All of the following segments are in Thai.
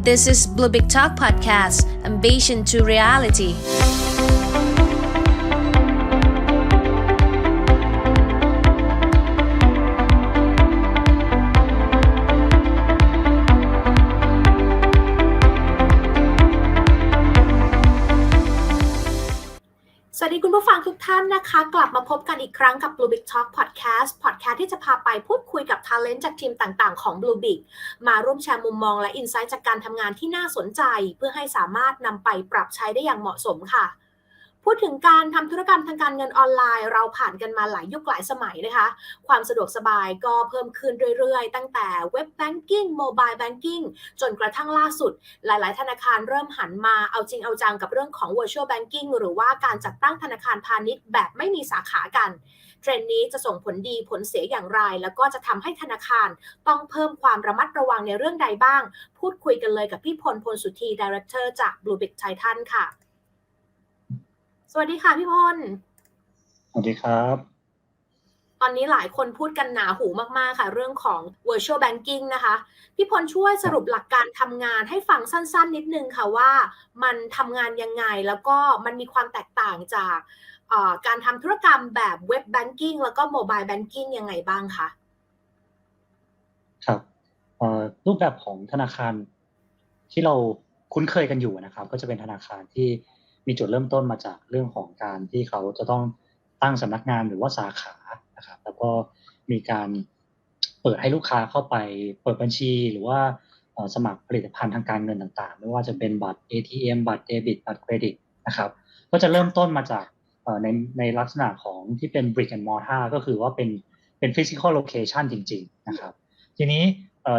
This is Blue Big Talk Podcast, Ambition to Reality. คุณผู้ฟังทุกท่านนะคะ กลับมาพบกันอีกครั้งกับ Blue Big Talk Podcast Podcast ที่จะพาไปพูดคุยกับ Talent จากทีมต่างๆ ของ Blue Big มาร่วมแชร์มุมมองและอินไซต์จากการทำงานที่น่าสนใจ เพื่อให้สามารถนำไปปรับใช้ได้อย่างเหมาะสมค่ะ พูดถึงการทำธุรกรรมทางการเงินออนไลน์ เราผ่านกันมาหลายยุคหลายสมัยนะคะ ความสะดวกสบายก็เพิ่มขึ้นเรื่อยๆ ตั้งแต่เว็บแบงกิ้งโมบายแบงกิ้งจนกระทั่งล่าสุด หลายๆ ธนาคารเริ่มหันมาเอาจริงเอาจังกับเรื่องของ virtual banking หรือว่าการจัดตั้งธนาคารพาณิชย์แบบไม่มีสาขากัน เทรนด์นี้จะส่งผลดีผลเสียอย่างไร แล้วก็จะทำให้ธนาคารต้องเพิ่มความระมัดระวังในเรื่องใดบ้าง พูดคุยกันเลยกับพี่พลพลสุธีดีเรคเตอร์จาก Blue Big Titan ค่ะ สวัสดีค่ะพี่พลสวัสดีครับ ตอนนี้หลายคนพูดกันหนาหูมากๆค่ะ เรื่องของ virtual banking นะคะ พี่พลช่วยสรุปหลักการทำงานให้ฟังสั้น ๆ นิดนึงค่ะว่ามันทำงานยังไงแล้วก็มันมีความแตกต่างจากเอ่อการทำธุรกรรมแบบเว็บ banking แล้วก็ mobile banking ยังไงบ้างคะครับเอ่อรูปแบบของธนาคารที่เราคุ้นเคยกันอยู่นะครับ ก็จะเป็นธนาคารที่ มีจุดเริ่มต้นมาจากเรื่องของการที่เขาจะต้องตั้งสำนักงานหรือว่าสาขานะครับแล้วก็มีการเปิดให้ลูกค้าเข้าไปเปิดบัญชี หรือว่าสมัครผลิตภัณฑ์ทางการเงินต่างๆ ไม่ว่าจะเป็นบัตร ATM บัตรเดบิตบัตรเครดิตนะครับก็จะเริ่มต้นมาจากในในลักษณะของที่เป็น brick and mortar ก็คือว่าเป็นเป็น physical location จริง ๆ นะครับ ทีนี้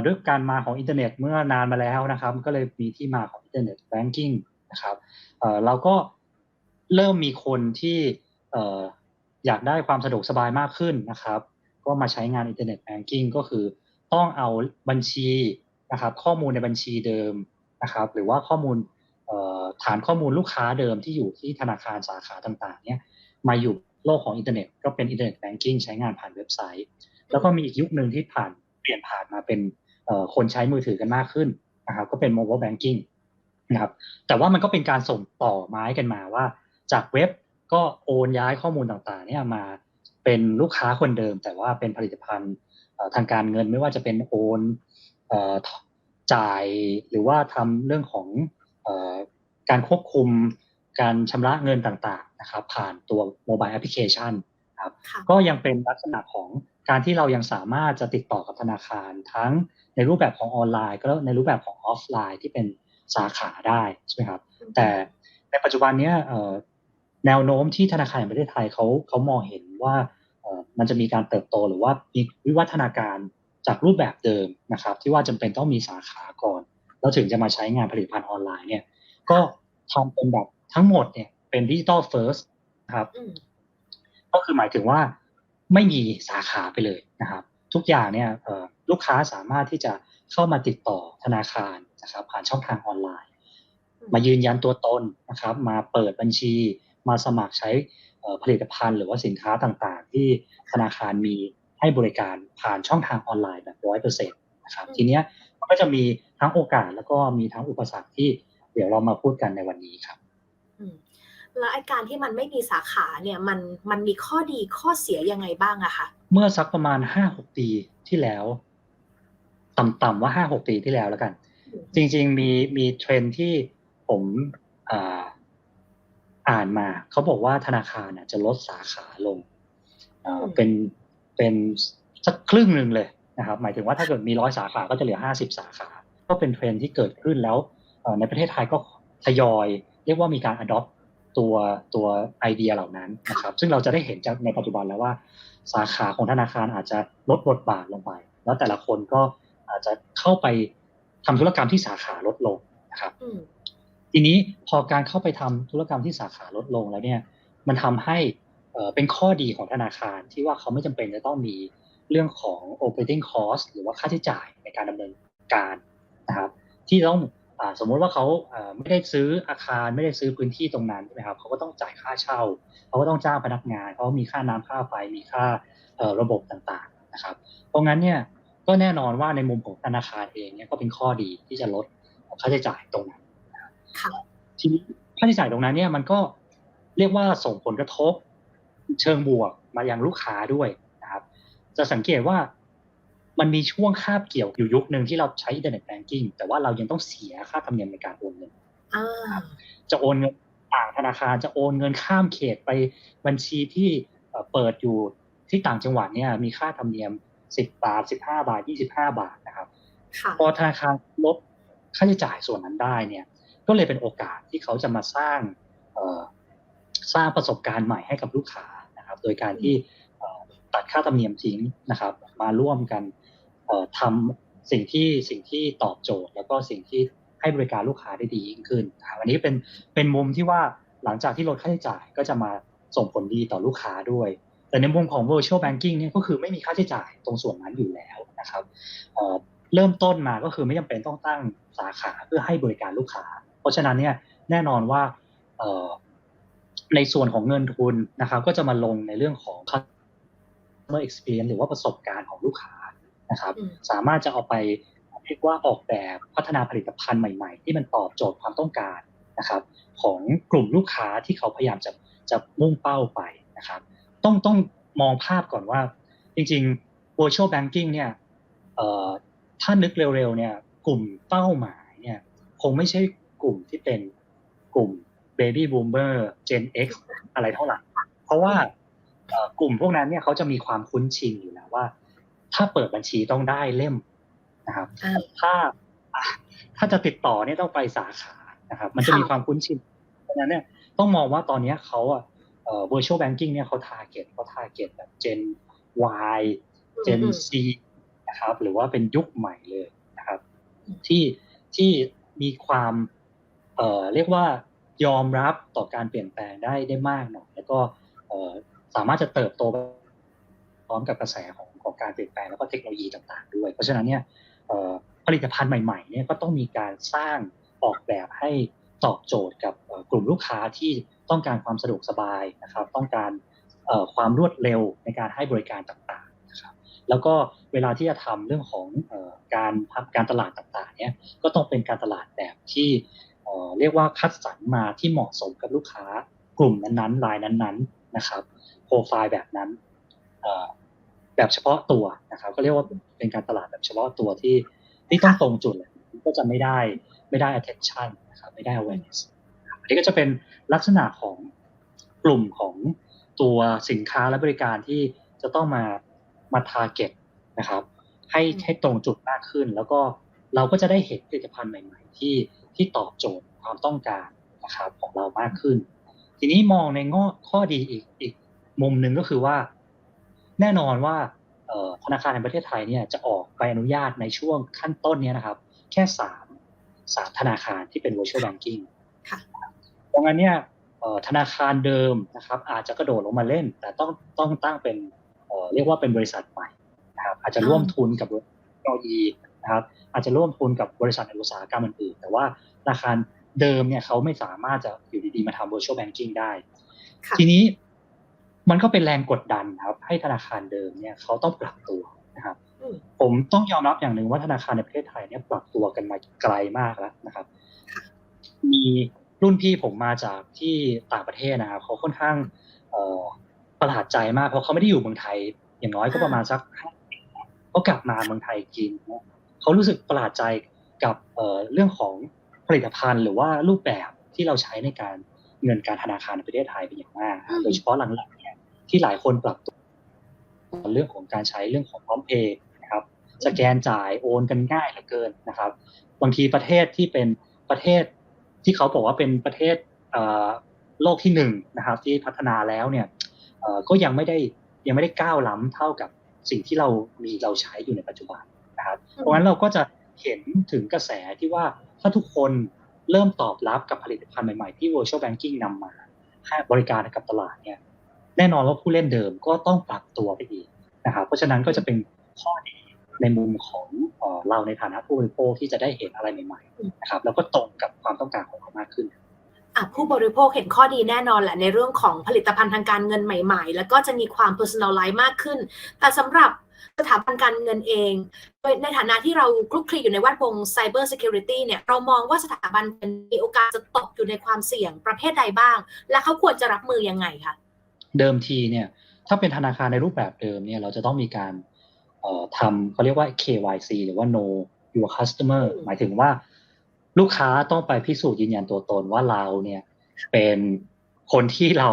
ด้วยการมาของอินเทอร์เน็ตเมื่อนานมาแล้วนะครับ ก็เลยมีที่มาของอินเทอร์เน็ตแบงกิ้ง นะครับเราก็เริ่มมีคนที่อยากได้ความสะดวกสบายมากขึ้นนะครับ ก็มาใช้งานอินเทอร์เน็ตแบงกิ้งก็คือต้องเอาบัญชีนะครับ ข้อมูลในบัญชีเดิมนะครับ หรือว่าข้อมูลฐานข้อมูลลูกค้าเดิมที่อยู่ที่ธนาคารสาขาต่างๆ เนี่ยมาอยู่โลกของอินเทอร์เน็ตก็เป็นอินเทอร์เน็ตแบงกิ้งใช้งานผ่านเว็บไซต์ แล้วก็มีอีกยุคหนึ่งที่ผ่านเปลี่ยนผ่านมาเป็นคนใช้มือถือกันมากขึ้นนะครับ ก็เป็น mobile banking นะครับ แต่ว่ามันก็เป็นการส่งต่อไม้กันมาว่า จากเว็บก็โอนย้ายข้อมูลต่างๆเนี่ยมาเป็นลูกค้าคนเดิม แต่ว่าเป็นผลิตภัณฑ์เอ่อทางการเงินไม่ว่าจะเป็นโอนเอ่อจ่ายหรือว่าทำเรื่องของเอ่อการควบคุมการชำระเงินต่างๆนะครับ ผ่านตัวโมบายแอปพลิเคชันครับค่ะก็ยังเป็นลักษณะของการที่เรายังสามารถจะติดต่อกับธนาคารทั้งในรูปแบบของออนไลน์ ก็ในรูปแบบของออฟไลน์ที่เป็น สาขาได้ใช่ไหมครับแต่ในปัจจุบันเนี้ยเอ่อแนวโน้มที่ธนาคารแห่งประเทศไทยเขาเขามองเห็นว่าเอ่อมันจะมีการเติบโตหรือว่ามีวิวัฒนาการจากรูปแบบเดิมนะครับ ที่ว่าจำเป็นต้องมีสาขาก่อน แล้วถึงจะมาใช้งานผลิตภัณฑ์ออนไลน์เนี่ย ก็ทำเป็นแบบทั้งหมดเนี่ยเป็นดิจิตอลเฟิร์สนะครับอืมก็คือหมายถึงว่าไม่มีสาขาไปเลยนะครับ ทุกอย่างเนี่ยเอ่อลูกค้าสามารถที่จะเข้ามาติดต่อธนาคาร นะครับผ่านช่องทางออนไลน์ มายืนยันตัวตนนะครับ มาเปิดบัญชี มาสมัครใช้เอ่อผลิตภัณฑ์หรือว่าสินค้าต่างๆ ที่ธนาคารมีให้บริการผ่านช่องทางออนไลน์แบบร้อยเปอร์เซ็นต์นะครับอืมทีเนี้ยมันก็จะมีทั้งโอกาสแล้วก็มีทั้งอุปสรรคที่เดี๋ยวเรามาพูดกันในวันนี้ครับอืมแล้วไอ้การที่มันไม่มีสาขาเนี่ยมันมันมีข้อดีข้อเสียยังไงบ้างอะคะเมื่อสักประมาณห้าหกปีที่แล้ว ต่ำๆว่าห้าหกปีที่แล้วแล้วกัน จริง ๆ มีมีเทรนด์ที่ผมอ่าอ่านมา เขาบอกว่าธนาคารน่ะจะลดสาขาลงอ่าอืมเป็นเป็นสักครึ่งหนึ่งเลยนะครับ หมายถึงว่าถ้าเกิดมีร้อยสาขาก็จะเหลือห้าสิบสาขา ก็เป็นเทรนด์ที่เกิดขึ้นแล้วเอ่อในประเทศไทยก็ทยอย เรียกว่ามีการ adopt ตัวตัวไอเดียเหล่านั้นนะครับ ซึ่งเราจะได้เห็นจากในปัจจุบันแล้วว่า สาขาของธนาคารอาจจะลดบทบาทลงไป แล้วแต่ละคนก็อาจจะเข้าไป ทำธุรกรรมที่สาขาลดลงนะครับอืมทีนี้พอการเข้าไปทำธุรกรรมที่สาขาลดลงแล้วเนี่ย มันทำให้เอ่อเป็นข้อดีของธนาคารที่ว่าเขาไม่จำเป็นจะต้องมีเรื่องของ operating cost หรือว่าค่าใช้จ่ายในการดำเนินการนะครับที่ต้องอาสมมุติว่าเขาอ่าไม่ได้ซื้ออาคารไม่ได้ซื้อพื้นที่ตรงนั้นใช่ไหมครับเขาก็ต้องจ่ายค่าเช่าเขาก็ต้องจ้างพนักงานเขามีค่าน้ำค่าไฟมีค่าเอ่อระบบต่างๆนะครับ เพราะงั้นเนี่ย ก็แน่นอนว่าในมุมของธนาคารเองเนี่ยก็เป็นข้อดีที่จะลดค่าใช้จ่ายตรงนั้นค่ะทีนี้ค่าใช้จ่ายตรงนั้นเนี่ยมันก็เรียกว่าส่งผลกระทบ เชิงบวกมายังลูกค้าด้วยนะครับ จะสังเกตว่ามันมีช่วงคาบเกี่ยวอยู่ยุคหนึ่งที่เราใช้อินเทอร์เน็ตแบงกิ้งแต่ว่าเรายังต้องเสียค่าธรรมเนียมในการโอนเงินอ่าจะโอนเงินต่างธนาคารจะโอนเงินข้ามเขตไปบัญชีที่เอ่อเปิดอยู่ที่ต่างจังหวัดเนี่ยมีค่าธรรมเนียม 10บาท15บาท25บาทนะครับค่ะพอธนาคารลดค่าใช้จ่ายส่วนนั้นได้เนี่ย ก็เลยเป็นโอกาสที่เขาจะมาสร้างเอ่อสร้างประสบการณ์ใหม่ให้กับลูกค้านะครับ โดยการที่เอ่อตัดค่าธรรมเนียมทิ้งนะครับ มาร่วมกันเอ่อทำสิ่งที่สิ่งที่ตอบโจทย์ แล้วก็สิ่งที่ให้บริการลูกค้าได้ดียิ่งขึ้นนะครับอันนี้เป็นเป็นมุมที่ว่าหลังจากที่ลดค่าใช้จ่ายก็จะมาส่งผลดีต่อลูกค้าด้วย แต่ในมุมของ virtual banking เนี่ยก็คือไม่มีค่าใช้จ่ายตรงส่วนนั้นอยู่แล้วนะครับเอ่อเริ่มต้นมาก็คือไม่จำเป็นต้องตั้งสาขาเพื่อให้บริการลูกค้า เพราะฉะนั้นเนี่ยแน่นอนว่าเอ่อในส่วนของเงินทุนนะครับก็จะมาลงในเรื่องของ customer experience หรือว่าประสบการณ์ของลูกค้านะครับอืมสามารถจะเอาไปเรียกว่าออกแบบพัฒนาผลิตภัณฑ์ใหม่ๆ ที่มันตอบโจทย์ความต้องการนะครับ ของกลุ่มลูกค้าที่เขาพยายามจะจะมุ่งเป้าไปนะครับ ต้องต้องมองภาพก่อนว่า จริงๆ virtual banking เนี่ยเอ่อถ้านึกเร็วๆเนี่ยกลุ่มเป้าหมายเนี่ยคงไม่ใช่กลุ่มที่เป็นกลุ่ม baby boomer gen x อะไรเท่าไหร่เพราะว่าเอ่อกลุ่มพวกนั้นเนี่ยเขาจะมีความคุ้นชินอยู่แล้วว่า ถ้าเปิดบัญชีต้องได้เล่มนะครับอ่าถ้าอะถ้าจะติดต่อเนี่ยต้องไปสาขานะครับ มันจะค่ะมีความคุ้นชินเพราะฉะนั้นเนี่ยต้องมองว่าตอนเนี้ยเขาอะเอ่อ virtual banking เนี่ยเขา target เขา target แบบ gen Y gen อืม C นะครับ หรือว่าเป็นยุคใหม่เลยนะครับอืมที่ที่มีความเอ่อเรียกว่ายอมรับต่อการเปลี่ยนแปลงได้ได้มากหน่อยแล้วก็เอ่อสามารถจะเติบโตไปพร้อมกับกระแสของของการเปลี่ยนแปลงแล้วก็เทคโนโลยีต่างๆ ด้วย เพราะฉะนั้นเนี่ยเอ่อผลิตภัณฑ์ใหม่ๆเนี่ยก็ต้องมีการสร้างออกแบบให้ ตอบโจทย์กับกลุ่มลูกค้าที่ต้องการความสะดวกสบายนะครับ ต้องการความรวดเร็วในการให้บริการต่างๆนะครับ แล้วก็เวลาที่จะทำเรื่องของการพับการตลาดต่างๆเนี่ยก็ต้องเป็นการตลาดแบบที่เรียกว่าคัดสรรมาที่เหมาะสมกับลูกค้ากลุ่มนั้นๆรายนั้นๆนะครับโปรไฟล์แบบนั้นแบบเฉพาะตัวนะครับ ก็เรียกว่าเป็นการตลาดแบบเฉพาะตัวที่ที่ต้องตรงจุดก็จะไม่ได้ ไม่ได้ attention นะครับไม่ได้ awareness อันนี้ก็จะเป็นลักษณะของกลุ่มของตัวสินค้าและบริการที่จะต้องมามา target นะครับ ให้ให้ตรงจุดมากขึ้น แล้วก็เราก็จะได้เห็นผลิตภัณฑ์ใหม่ ๆ ที่ที่ตอบโจทย์ความต้องการนะครับของเรามากขึ้น ทีนี้มองในงอข้อดีอีกอีกมุมหนึ่งก็คือว่า แน่นอนว่าธนาคารแห่งประเทศไทยเนี่ยจะออกใบอนุญาตในช่วงขั้นต้นเนี้นะครับ แค่สาม สามธนาคารที่เป็น virtual banking ค่ะตรงนั้นเนี่ยเอ่อธนาคารเดิมนะครับอาจจะกระโดดลงมาเล่น แต่ต้องต้องตั้งเป็นเอ่อเรียกว่าเป็นบริษัทใหม่นะครับอาจจะร่วมทุนกับเทคโนโลยีนะครับอาจจะร่วมทุนกับบริษัทในอุตสาหกรรมอื่นๆแต่ว่าธนาคารเดิมเนี่ยเขาไม่สามารถจะอยู่ดีๆมาทำ virtual banking ได้ค่ะทีนี้มันก็เป็นแรงกดดันครับให้ธนาคารเดิมเนี่ยเขาต้องปรับตัวนะครับอืม ผมต้องยอมรับอย่างหนึ่งว่าธนาคารในประเทศไทยเนี่ยปรับตัวกันมาไกลมากแล้วนะครับ มีรุ่นพี่ผมมาจากที่ต่างประเทศนะครับเขาค่อนข้างประหลาดใจมากเพราะเขาไม่ได้อยู่เมืองไทย อย่างน้อยก็ประมาณสักห้าปีเขากลับมาเมืองไทยกินเขารู้สึกประหลาดใจกับเรื่องของผลิตภัณฑ์หรือว่ารูปแบบที่เราใช้ในการเงินการธนาคารในประเทศไทยเป็นอย่างมาก โดยเฉพาะหลังๆเนี่ยที่หลายคนปรับตัวเรื่องของการใช้เรื่องของพร้อมเพย์ สแกนจ่ายโอนกันง่ายเหลือเกินนะครับ บางทีประเทศที่เป็นประเทศที่เขาบอกว่าเป็นประเทศเอ่อโลกที่หนึ่งนะครับ ที่พัฒนาแล้วเนี่ยเอ่อก็ยังไม่ได้ยังไม่ได้ก้าวล้ำเท่ากับสิ่งที่เรามีเราใช้อยู่ในปัจจุบันนะครับ เพราะฉะนั้นเราก็จะเห็นถึงกระแสที่ว่าถ้าทุกคนเริ่มตอบรับกับผลิตภัณฑ์ใหม่ๆ ที่ virtual banking นำมาให้บริการให้กับตลาดเนี่ยแน่นอนว่าผู้เล่นเดิมก็ต้องปรับตัวไปอีกนะครับเพราะฉะนั้นก็จะเป็นข้อดี ในมุมของเอ่อเราในฐานะผู้บริโภคที่จะได้เห็นอะไรใหม่ๆนะครับแล้วก็ตรงกับความต้องการของเขามากขึ้นอะผู้บริโภคเห็นข้อดีแน่นอนแหละในเรื่องของผลิตภัณฑ์ทางการเงินใหม่ ๆ แล้วก็จะมีความ personalize มากขึ้น แต่สำหรับสถาบันการเงินเองโดยในฐานะที่เราคลุกคลีอยู่ในแวดวง Cyber Security เนี่ยเรามองว่าสถาบันเงินมีโอกาสจะตกอยู่ในความเสี่ยงประเภทใดบ้าง และเขาควรจะรับมือยังไงคะเดิมทีเนี่ยถ้าเป็นธนาคารในรูปแบบเดิมเนี่ยเราจะต้องมีการเอ่อ ทำเขาเรียกว่า KYC หรือว่า Know Your Customer อืมหมายถึงว่าลูกค้าต้องไปพิสูจน์ยืนยันตัวตนว่าเราเนี่ยเป็นคนที่เรา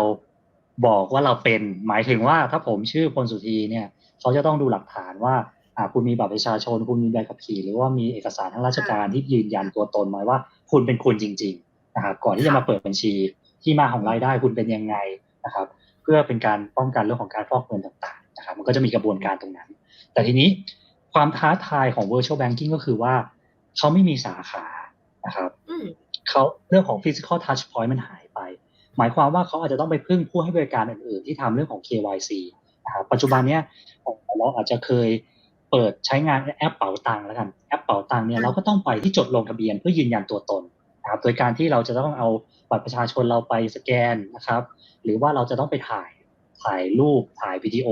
บอกว่าเราเป็น หมายถึงว่าถ้าผมชื่อพลสุธีเนี่ย เขาจะต้องดูหลักฐานว่าอ่าคุณมีบัตรประชาชน คุณมีใบขับขี่หรือว่ามีเอกสารทางราชการที่ยืนยันตัวตนมาว่า คุณเป็นคุณจริง ๆ นะครับก่อนที่จะมาเปิดบัญชีที่มาของรายได้คุณเป็นยังไงนะครับ เพื่อเป็นการป้องกันเรื่องของการฟอกเงินต่างๆนะครับ มันก็จะมีกระบวนการตรงนั้น แต่ทีนี้ความท้าทายของ virtual banking ก็คือว่าเขาไม่มีสาขานะครับอืมเขาเรื่องของ physical touch point มันหายไป หมายความว่าเขาอาจจะต้องไปพึ่งผู้ให้บริการอื่นๆ ที่ทำเรื่องของ KYC นะครับปัจจุบันเนี้ยเราอาจจะเคยเปิดใช้งานแอปเป๋าตังค์แล้วกันแอปเป๋าตังค์เนี่ยค่ะเราก็ต้องไปที่จดลงทะเบียนเพื่อยืนยันตัวตนนะครับโดยการที่เราจะต้องเอาบัตรประชาชนเราไปสแกนนะครับ หรือว่าเราจะต้องไปถ่ายถ่ายรูปถ่ายวิดีโอ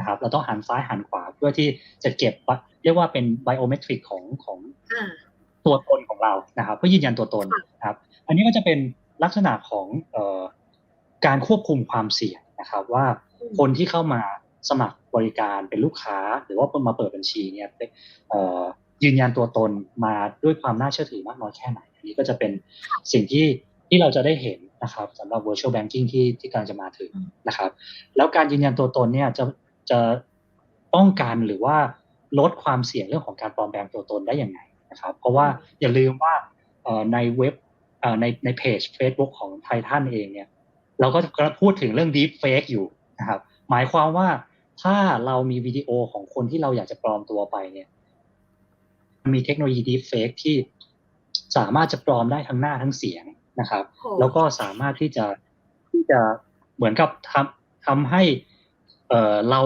นะครับ เราต้องหันซ้ายหันขวาเพื่อที่จะเก็บเรียกว่าเป็นไบโอเมตริกของของอ่าตัวตนของเรานะครับเพื่อยืนยันตัวตนค่ะนะครับ อันนี้ก็จะเป็นลักษณะของเอ่อการควบคุมความเสี่ยงนะครับ ว่าอืมคนที่เข้ามาสมัครบริการเป็นลูกค้า หรือว่ามาเปิดบัญชีเนี่ยเอ่อยืนยันตัวตนมาด้วยความน่าเชื่อถือมากน้อยแค่ไหนอันนี้ก็จะเป็นสิ่งที่ที่เราจะได้เห็นนะครับสำหรับ virtual banking ที่ที่กำลังจะมาถึงนะครับ แล้วการยืนยันตัวตนเนี่ยจะ จะป้องกันหรือว่าลดความเสี่ยงเรื่องของการปลอมแปลงตัวตนได้ยังไงนะครับ เพราะว่าอย่าลืมว่าเอ่อในเว็บเอ่อในในเพจ Facebook ของไททันเองเนี่ย เราก็กำลังพูดถึงเรื่อง deep fake อยู่นะครับ หมายความว่าถ้าเรามีวิดีโอของคนที่เราอยากจะปลอมตัวไปเนี่ย มีเทคโนโลยี deep fake ที่สามารถจะปลอมได้ทั้งหน้าทั้งเสียงนะครับโหแล้วก็สามารถที่จะที่จะเหมือนกับทำทำให้ เอ่อเรา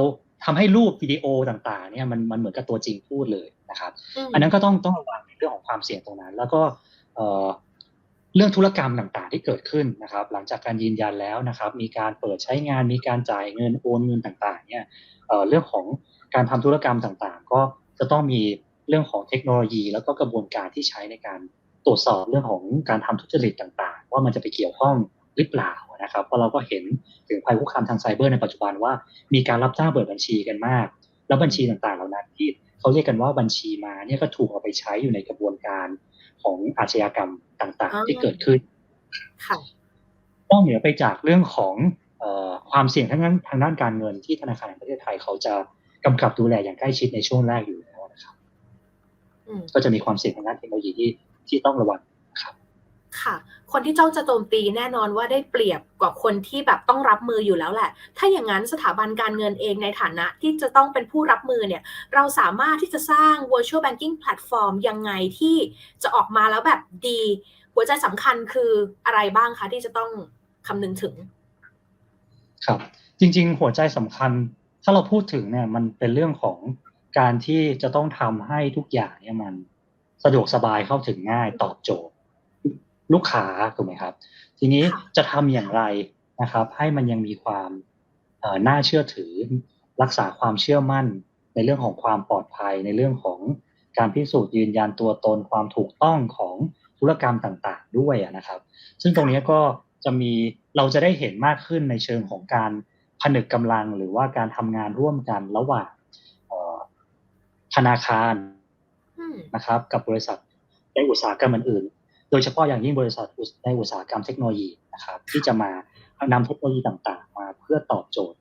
ทำให้รูปวิดีโอต่างๆเนี่ยมันมันเหมือนกับตัวจริงพูดเลยนะครับมอันนั้นก็ต้องต้องระวังในเรื่องของความเสี่ยงตรงนั้น แล้วก็เอ่อเรื่องธุรกรรมต่างๆ ที่เกิดขึ้นนะครับ หลังจากการยืนยันแล้วนะครับ มีการเปิดใช้งานมีการจ่ายเงินโอนเงินต่างๆ เนี่ยเอ่อเรื่องของการทำธุรกรรมต่างๆ ก็จะต้องมีเรื่องของเทคโนโลยี แล้วก็กระบวนการที่ใช้ในการตรวจสอบเรื่องของการทำทุจริตต่างๆ ว่ามันจะไปเกี่ยวข้องหรือเปล่า นะครับเพราะเราก็เห็นถึงภัยคุกคามทางไซเบอร์ในปัจจุบันว่ามีการรับจ้างเปิดบัญชีกันมาก แล้วบัญชีต่างๆเหล่านั้นที่เขาเรียกกันว่าบัญชีมาเนี่ยก็ถูกเอาไปใช้อยู่ในกระบวนการของอาชญากรรมต่างอ๋อๆที่เกิดขึ้นค่ะนอกเหนือไปจากเรื่องของเออความเสี่ยงทางด้านทางด้านการเงินที่ธนาคารแห่งประเทศไทยเขาจะกำกับดูแลอย่างใกล้ชิดในช่วงแรกอยู่แล้วนะครับอืมก็จะมีความเสี่ยงทางด้านเทคโนโลยีที่ที่ต้องระวังครับ ค่ะ คนที่จ้องจะโจมตีแน่นอนว่าได้เปรียบกว่าคนที่แบบต้องรับมืออยู่แล้วแหละ ถ้าอย่างนั้นสถาบันการเงินเองในฐานะที่จะต้องเป็นผู้รับมือเนี่ย เราสามารถที่จะสร้าง virtual banking platform ยังไงที่จะออกมาแล้วแบบดี หัวใจสำคัญคืออะไรบ้างคะที่จะต้องคำนึงถึง ครับ จริง ๆ หัวใจสำคัญ ถ้าเราพูดถึงเนี่ยมันเป็นเรื่องของการที่จะต้องทำให้ทุกอย่างเนี่ยมันสะดวกสบายเข้าถึงง่ายตอบโจทย์ ลูกค้าถูกไหมครับ ทีนี้ค่ะจะทำอย่างไรนะครับ ให้มันยังมีความเอ่อน่าเชื่อถือรักษาความเชื่อมั่นในเรื่องของความปลอดภัยในเรื่องของการพิสูจน์ยืนยันตัวตนความถูกต้องของธุรกรรมต่างๆ ด้วยอะนะครับ ซึ่งตรงนี้ก็จะมีเราจะได้เห็นมากขึ้นในเชิงของการผนึกกำลังหรือว่าการทำงานร่วมกันระหว่างเอ่อธนาคารอืมนะครับ กับบริษัทในอุตสาหกรรมอื่นๆโดยเฉพาะอย่างยิ่งบริษัทในอุตสาหกรรมเทคโนโลยีนะครับ ที่จะมานำเทคโนโลยีต่างๆ มาเพื่อตอบโจทย์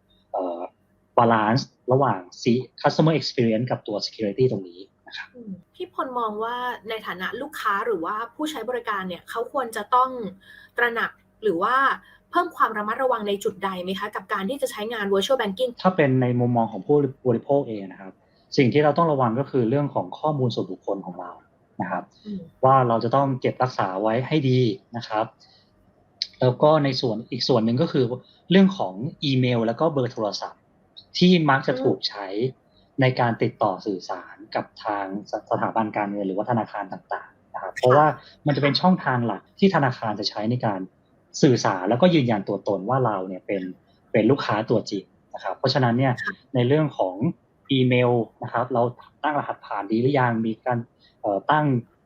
บาลานซ์ระหว่าง C- customer experience กับตัว security ตรงนี้นะครับอืมพี่พลมองว่าในฐานะลูกค้าหรือว่าผู้ใช้บริการเนี่ยเขาควรจะต้องตระหนักหรือว่าเพิ่มความระมัดระวังในจุดใดไหมคะกับการที่จะใช้งาน virtual banking ถ้าเป็นในมุมมองของผู้บริโภคเองนะครับ สิ่งที่เราต้องระวังก็คือเรื่องของข้อมูลส่วนบุคคลของเรา นะครับอืมว่าเราจะต้องเก็บรักษาไว้ให้ดีนะครับ แล้วก็ในส่วนอีกส่วนหนึ่งก็คือเรื่องของอีเมล แล้วก็เบอร์โทรศัพท์ ที่มักจะถูกใช้ในการติดต่อสื่อสารกับทางสสถาบันการเงินหรือว่าธนาคารต่างๆนะครับ เพราะว่ามันจะเป็นช่องทางหลักที่ธนาคารจะใช้ในการสื่อสารแล้วก็ยืนยันตัวตนว่าเราเนี่ยเป็นเป็นลูกค้าตัวจริงนะครับ เพราะฉะนั้นเนี่ยในเรื่องของอีเมลนะครับ เราตั้งรหัสผ่านดีหรือยังมีการเอ่อ ตั้ง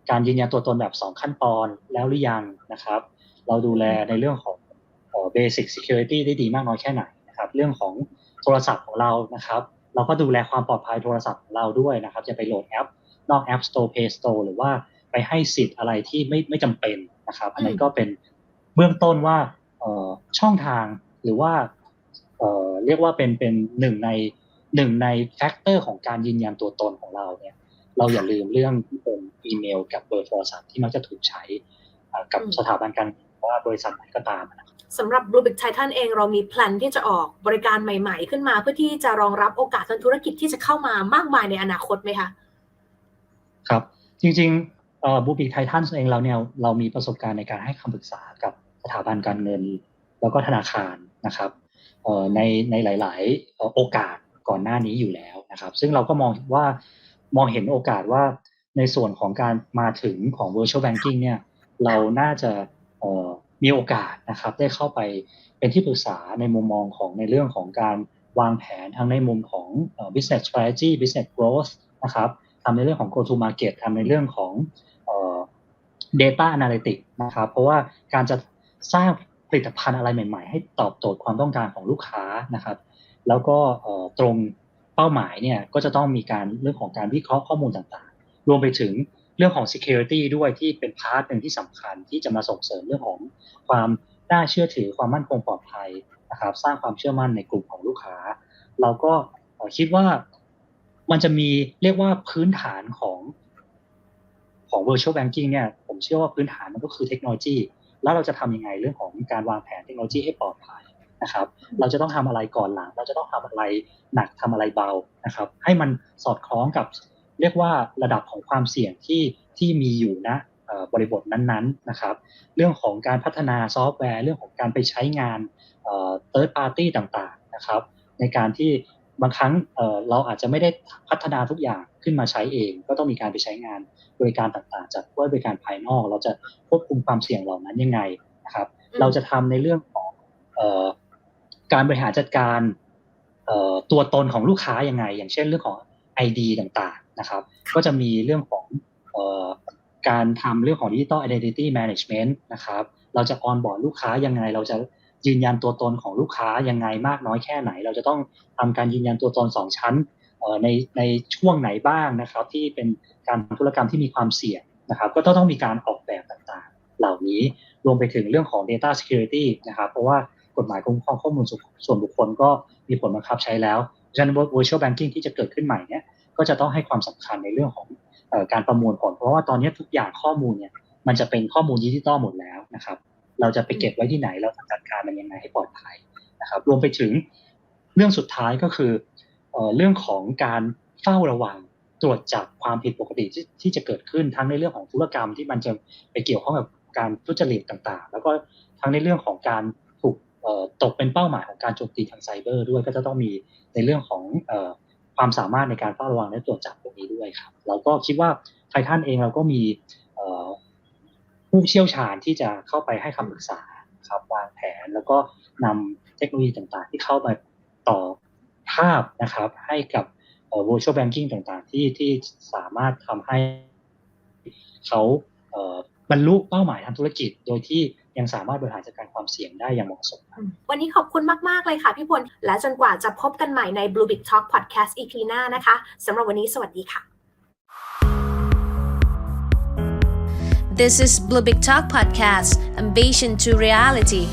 การยืนยันตัวตนแบบ 2 ขั้นตอนแล้วหรือยังนะครับ เราดูแลในเรื่องของเบสิ c ซิเคียวริตี้ได้ดีมากน้อยแค่ไหนนะครับ เรื่องของโทรศัพท์ของเรานะครับ เราก็ดูแลความปลอดภัยโทรศัพท์ของเราด้วยนะครับจะไปโหลดแอป นอก App Store Play Store หรือว่าไปให้สิทธิ์อะไรที่ไม่ไม่จำเป็นนะครับ อันนั้นก็เป็นเบื้องต้นว่าช่องทางหรือว่าเรียกว่าเป็นเป็นหนึ่งในหนึ่งในแฟกเตอร์ของการยืนยันตัวตนของเราเนี่ย เราอย่าลืมเรื่องที่เป็นอีเมลกับเบอร์โทรศัพท์ที่มักจะถูกใช้เอ่อกับอืมสถาบันการเงินหรือว่าบริษัทไหนก็ตามนะครับสำหรับ Bluebic Titan เองเรามีแพลนที่จะออกบริการใหม่ๆ ขึ้นมาเพื่อที่จะรองรับโอกาสทางธุรกิจที่จะเข้ามามากมายในอนาคตไหมคะครับ จริงๆบูบิกไททันเองเราเนี่ยเรามีประสบการณ์ในการให้คำปรึกษากับสถาบันการเงิน แล้วก็ธนาคารนะครับเอ่อในในหลายๆเอ่อโอกาสก่อนหน้านี้อยู่แล้วนะครับ ซึ่งเราก็มองว่า มองเห็นโอกาสว่าในส่วนของการมาถึงของ virtual banking เนี่ยเราน่าจะมีโอกาสนะครับได้เข้าไปเป็นที่ปรึกษาในมุมมองของในเรื่องของการวางแผนทั้งในมุมของ business strategy business growth นะครับทำในเรื่องของ go to market ทำในเรื่องของ data analytics นะครับเพราะว่าการจะสร้างผลิตภัณฑ์อะไรใหม่ ๆ ให้ตอบโจทย์ความต้องการของลูกค้านะครับ แล้วก็ตรง เป้าหมายเนี่ยก็จะต้องมีการเรื่องของการวิเคราะห์ข้อมูลต่างๆ รวมไปถึงเรื่องของ security ด้วยที่เป็นพาร์ทหนึ่งที่สำคัญที่จะมาส่งเสริมเรื่องของความน่าเชื่อถือความมั่นคงปลอดภัยนะครับ สร้างความเชื่อมั่นในกลุ่มของลูกค้า เราก็คิดว่ามันจะมีเรียกว่าพื้นฐานของของ virtual banking เนี่ยผมเชื่อว่าพื้นฐานมันก็คือเทคโนโลยี แล้วเราจะทำยังไงเรื่องของการวางแผนเทคโนโลยีให้ปลอดภัย นะครับ เราจะต้องทำอะไรก่อนหลัง เราจะต้องทำอะไรหนักทำอะไรเบานะครับ ให้มันสอดคล้องกับเรียกว่าระดับของความเสี่ยงที่ที่มีอยู่นะเอ่อบริบทนั้นๆนะครับ เรื่องของการพัฒนาซอฟต์แวร์ เรื่องของการไปใช้งานเอ่อ third party ต่างๆนะครับ ในการที่บางครั้งเอ่อเราอาจจะไม่ได้พัฒนาทุกอย่างขึ้นมาใช้เอง ก็ต้องมีการไปใช้งานบริการต่างๆ จากผู้ให้บริการภายนอก เราจะควบคุมความเสี่ยงเหล่านั้นยังไงนะครับอืมเราจะทำในเรื่องของเอ่อ การบริหารจัดการเอ่อตัวตนของลูกค้ายังไง อย่างเช่นเรื่องของ ID ต่างๆนะครับ ก็จะมีเรื่องของเอ่อการทำเรื่องของ Digital Identity Management นะครับ เราจะออนบอร์ดลูกค้ายังไง เราจะยืนยันตัวตนของลูกค้ายังไงมากน้อยแค่ไหน เราจะต้องทำการยืนยันตัวตนสองชั้นเอ่อในในช่วงไหนบ้างนะครับ ที่เป็นการทำธุรกรรมที่มีความเสี่ยงนะครับ ก็ต้องต้องมีการออกแบบต่างๆ เหล่านี้รวมไปถึงเรื่องของ Data Security นะครับ เพราะว่า กฎหมายคุ้มครองข้อมูลส่วนบุคคลก็มีผลบังคับใช้แล้วเพราะฉะนั้น virtual banking ที่จะเกิดขึ้นใหม่เนี่ยก็จะต้องให้ความสำคัญในเรื่องของออการประมวลผล เพราะว่าตอนนี้ทุกอย่างข้อมูลเนี่ยมันจะเป็นข้อมูลดิจิตอลหมดแล้วนะครับ เราจะไปเก็บไว้ที่ไหนเราจะจัดการมันยังไงให้ปลอดภัยนะครับ รวมไปถึงเรื่องสุดท้ายก็คือเอเรื่องของการเฝ้าระวังตรวจจับความผิดปกติที่ทจะเกิดขึ้นทั้งในเรื่องของธุรกรรมที่มันจะไปเกี่ยวข้องกับการทุจริตต่างๆ แล้วก็ทั้งในเรื่องของการ ตกเป็นเป้าหมายของการโจมตีทางไซเบอร์ด้วยก็จะต้องมีในเรื่องของอความสามารถในการเฝ้าระวังและตรวจจับพวกนี้ด้วยครับเราก็คิดว่าไททันเองเราก็มีผู้เชี่ยวชาญที่จะเข้าไปให้คำปรึกษาครับวางแผนแล้วก็นำเทคโนโลยีต่างๆ ที่เข้ามาต่อภาพนะครับให้กับ virtual banking ต่างๆ ที่ที่สามารถทำให้เขาบรรลุเป้าหมายทางธุรกิจ โดยที่ ยังสามารถบริหารจัดการความเสี่ยงได้อย่างเหมาะสม วันนี้ขอบคุณมาก ๆ เลยค่ะพี่พล และจนกว่าจะพบกันใหม่ใน Blue Big Talk Podcast EP หน้านะคะสำหรับวันนี้สวัสดีค่ะ This is Blue Big Talk Podcast, Ambition to Reality.